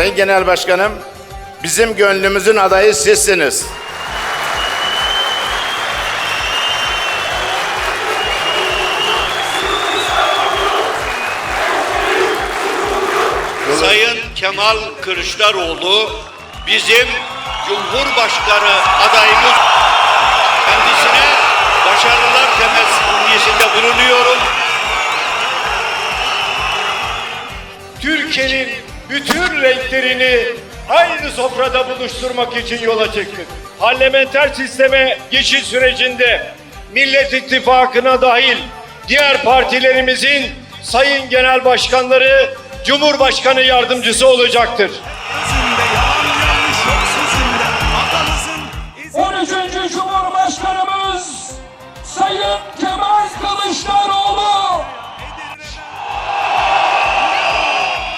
Sayın Genel Başkanım, bizim gönlümüzün adayı sizsiniz. Sayın Kemal Kılıçdaroğlu bizim Cumhurbaşkanı adayımız. Kendisine başarılar temennisinde bulunuyorum. Türkiye'nin bütün renklerini aynı sofrada buluşturmak için yola çıktık. Parlamenter sisteme geçiş sürecinde Millet İttifakı'na dahil diğer partilerimizin sayın genel başkanları Cumhurbaşkanı yardımcısı olacaktır. Sözünde yalan yanlış yok sözünde Atamızın izi 13. Cumhurbaşkanımız Sayın Kemal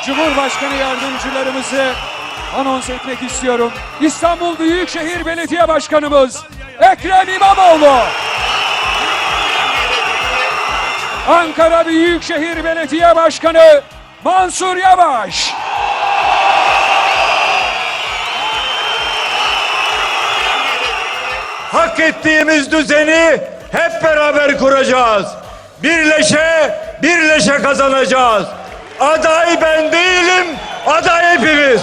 Cumhurbaşkanı yardımcılarımızı anons etmek istiyorum. İstanbul Büyükşehir Belediye Başkanımız Ekrem İmamoğlu. Ankara Büyükşehir Belediye Başkanı Mansur Yavaş. Hak ettiğimiz düzeni hep beraber kuracağız. Birleşe, birleşe kazanacağız. Aday ben değilim, aday hepimiz.